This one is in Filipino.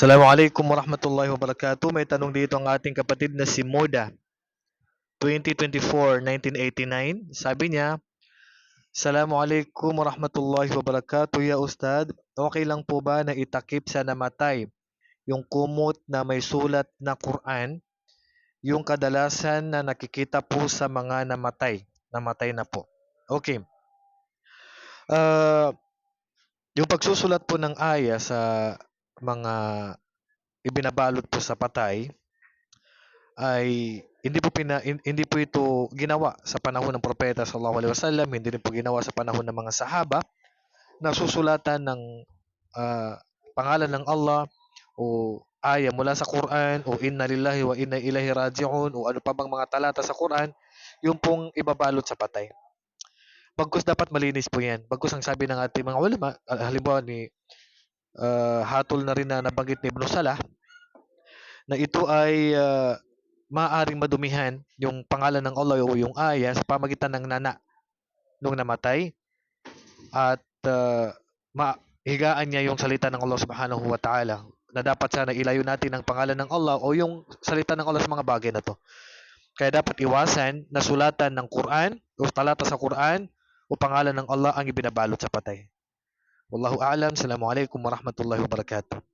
Assalamualaikum warahmatullahi wabarakatuh. May tanong dito ang ating kapatid na si Moda. 2024-1989. Sabi niya, Assalamualaikum warahmatullahi wabarakatuh. Ya Ustad, okay lang po ba na itakip sa namatay yung kumot na may sulat na Quran? Yung kadalasan na nakikita po sa mga namatay. Namatay na po. Okay. Ah, yung pagsusulat po ng aya sa mga ibinabalot po sa patay ay hindi po pina, hin- hindi po ito ginawa sa panahon ng propeta sallallahu alaihi wasallam, hindi rin po ginawa sa panahon ng mga sahaba na susulatan ng ah, pangalan ng Allah o aya mula sa Quran o inna lillahi wa inna ilaihi raji'un o ano pa bang mga talata sa Quran, yung pong ibabalot sa patay. Bagkus dapat malinis po yan. Bagkus ang sabi ng ating mga ulama, ah, halimbawa ni ah, hatol na rin na nabanggit ni Ibn Salah, na ito ay ah, maaaring madumihan yung pangalan ng Allah o yung aya sa pamagitan ng nana nung namatay at ah, mahigaan niya yung salita ng Allah subhanahu wa ta'ala na dapat sana ilayo natin ang pangalan ng Allah o yung salita ng Allah sa mga bagay na to. Kaya dapat iwasan na sulatan ng Quran o talata sa Quran o pangalan ng Allah ang ibinabalot sa patay. Wallahu a'lam. Assalamualaikum warahmatullahi wabarakatuh.